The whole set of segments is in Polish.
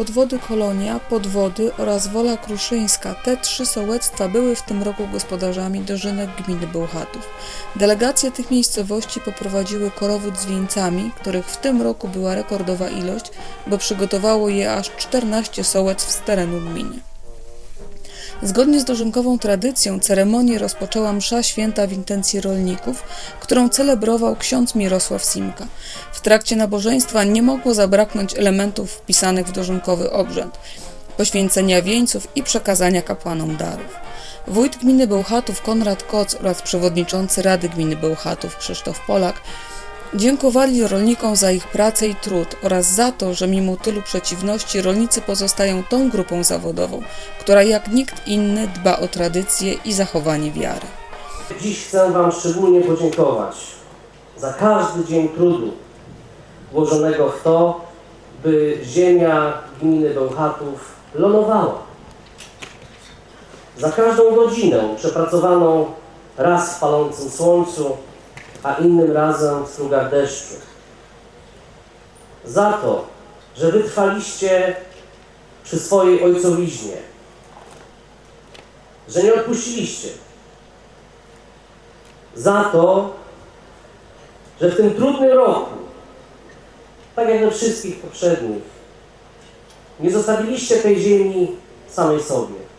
Podwody Kolonia, Podwody oraz Wola Kruszyńska. Te trzy sołectwa były w tym roku gospodarzami dożynek gminy Bełchatów. Delegacje tych miejscowości poprowadziły korowód z wieńcami, których w tym roku była rekordowa ilość, bo przygotowało je aż 14 sołectw z terenu gminy. Zgodnie z dożynkową tradycją ceremonię rozpoczęła msza święta w intencji rolników, którą celebrował ksiądz Mirosław Simka. W trakcie nabożeństwa nie mogło zabraknąć elementów wpisanych w dożynkowy obrzęd poświęcenia wieńców i przekazania kapłanom darów. Wójt gminy Bełchatów Konrad Koc oraz przewodniczący Rady Gminy Bełchatów Krzysztof Polak dziękowali rolnikom za ich pracę i trud oraz za to, że mimo tylu przeciwności rolnicy pozostają tą grupą zawodową, która jak nikt inny dba o tradycje i zachowanie wiary. Dziś chcę Wam szczególnie podziękować za każdy dzień trudu włożonego w to, by ziemia gminy Bełchatów lonowała. Za każdą godzinę przepracowaną raz w palącym słońcu, a innym razem w strugach deszczu. Za to, że wytrwaliście przy swojej ojcowiźnie, że nie odpuściliście za to, że w tym trudnym roku, tak jak we wszystkich poprzednich, nie zostawiliście tej ziemi samej sobie.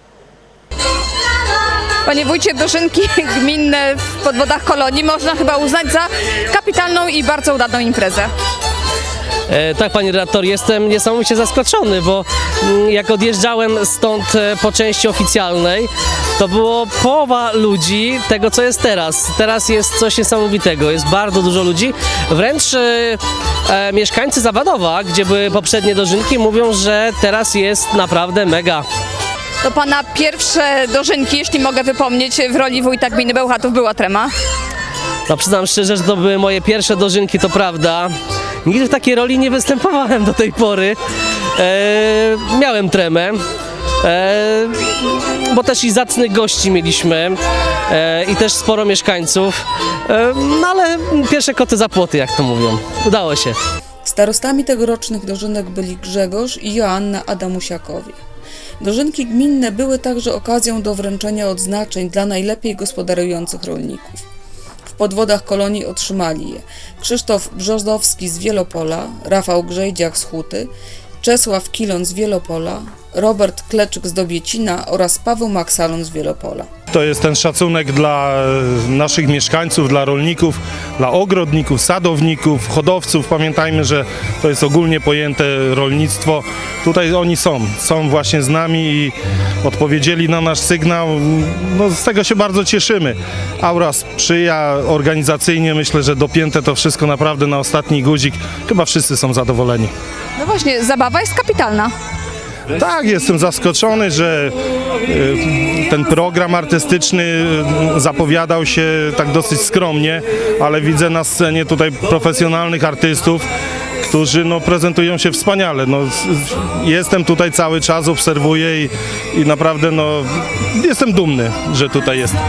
Panie wójcie, dożynki gminne w podwodach kolonii można chyba uznać za kapitalną i bardzo udaną imprezę. E, tak, panie redaktor, jestem niesamowicie zaskoczony, bo mm, jak odjeżdżałem stąd e, po części oficjalnej, to było połowa ludzi tego, co jest teraz. Teraz jest coś niesamowitego, jest bardzo dużo ludzi. Wręcz e, e, mieszkańcy Zawadowa, gdzie były poprzednie dożynki, mówią, że teraz jest naprawdę mega. To pana pierwsze dożynki, jeśli mogę wypomnieć, w roli wójta gminy Bełchatów była trema. No przyznam szczerze, że to były moje pierwsze dożynki, to prawda. Nigdy w takiej roli nie występowałem do tej pory. E, miałem tremę. E, bo też i zacnych gości mieliśmy e, i też sporo mieszkańców, e, no ale pierwsze koty za płoty, jak to mówią. Udało się. Starostami tegorocznych dożynek byli Grzegorz i Joanna Adamusiakowie. Dożynki gminne były także okazją do wręczenia odznaczeń dla najlepiej gospodarujących rolników. W podwodach kolonii otrzymali je Krzysztof Brzozowski z Wielopola, Rafał Grzejdziak z Huty, Czesław Kilon z Wielopola, Robert Kleczyk z Dobiecina oraz Paweł Maksalon z Wielopola. To jest ten szacunek dla e, naszych mieszkańców, dla rolników, dla ogrodników, sadowników, hodowców. Pamiętajmy, że to jest ogólnie pojęte rolnictwo. Tutaj oni są, są właśnie z nami i odpowiedzieli na nasz sygnał. No, z tego się bardzo cieszymy. Aura sprzyja organizacyjnie, myślę, że dopięte to wszystko naprawdę na ostatni guzik. Chyba wszyscy są zadowoleni. No właśnie, zabawa jest kapitalna. Tak, jestem zaskoczony, że e, ten program artystyczny e, zapowiadał się tak dosyć skromnie, ale widzę na scenie tutaj profesjonalnych artystów, którzy no, prezentują się wspaniale. No, jestem tutaj cały czas, obserwuję i, i naprawdę no, jestem dumny, że tutaj jestem.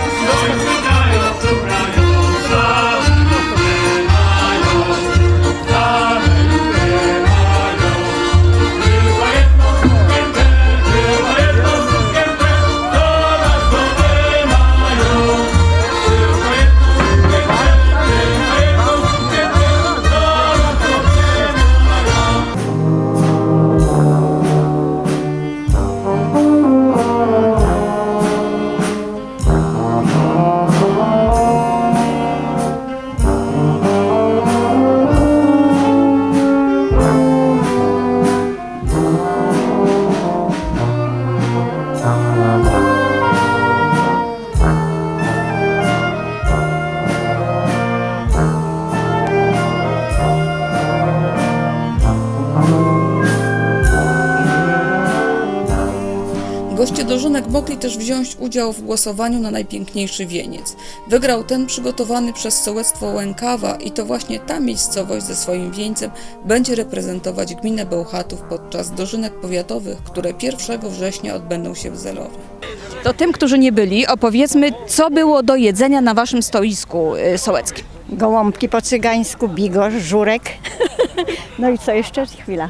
Dożynek mogli też wziąć udział w głosowaniu na najpiękniejszy wieniec. Wygrał ten przygotowany przez sołectwo Łękawa i to właśnie ta miejscowość ze swoim wieńcem będzie reprezentować gminę Bełchatów podczas dożynek powiatowych, które 1 września odbędą się w Zelowie. To tym, którzy nie byli, opowiedzmy, co było do jedzenia na waszym stoisku y, sołeckim. gołąbki po cygańsku, bigorz, żurek, No i co jeszcze? Chwila.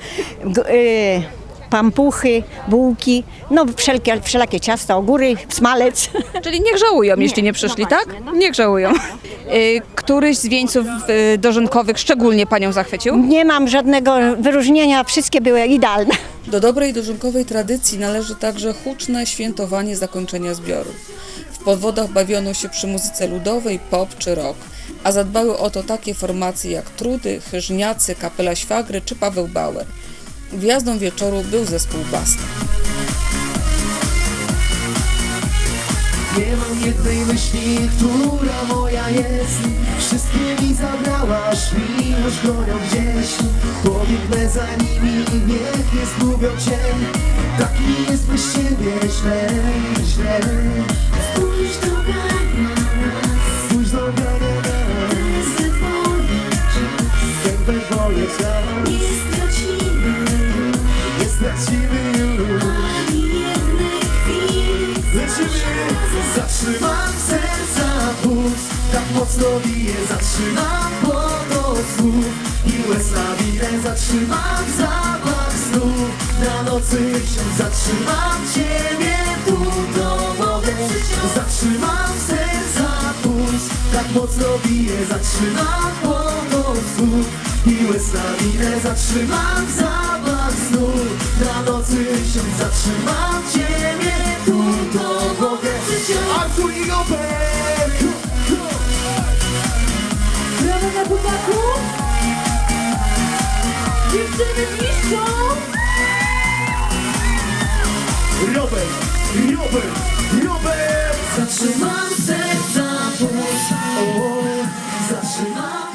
G- y, pampuchy, bułki, no wszelkie, wszelakie ciasta, ogóry, smalec. Czyli niech żałują, jeśli nie przyszli, no tak? właśnie, no. Niech żałują. Y, Któryś z wieńców y, dożynkowych szczególnie Panią zachwycił? Nie mam żadnego wyróżnienia, wszystkie były idealne. Do dobrej dożynkowej tradycji należy także huczne świętowanie zakończenia zbioru. W podwodach bawiono się przy muzyce ludowej, pop czy rock, a zadbały o to takie formacje jak Trudy, Chyżniacy, Kapela Świagry czy Paweł Bauer. Gwiazdą wieczoru był zespół Basta. Nie mam jednej myśli, która moja jest. Wszystkie mi zabrałaś, miłość gonią gdzieś. Pobiegnę za nimi, niech nie zgubią cię Taki jest bez ciebie źle, zatrzymam serca puls Tak mocno bije, zatrzymam słów I łez na winę, zatrzymam zapach snów Na nocy ksiądz, zatrzymam ciebie tu domowę Zatrzymam serca puls Tak mocno bije, zatrzymam słów I łez na winę, zatrzymam zapach snów Na nocy ksiądz, zatrzymam ciebie Robert Brawo na chłopaków! Dziewczyny zniszczą! Robert, Robert, Robert Zatrzymam serca puls o, Zatrzymam